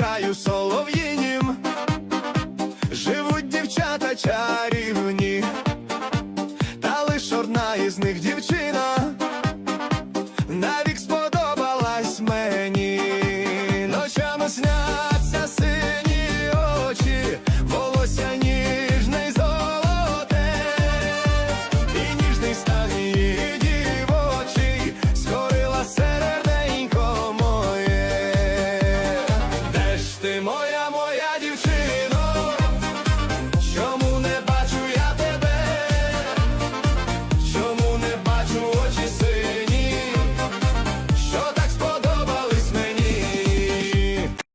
краю солов'їнім. Живуть дівчата чарівні, та лиш одна із них дівчина. Навік сподобалась мені, ночами сня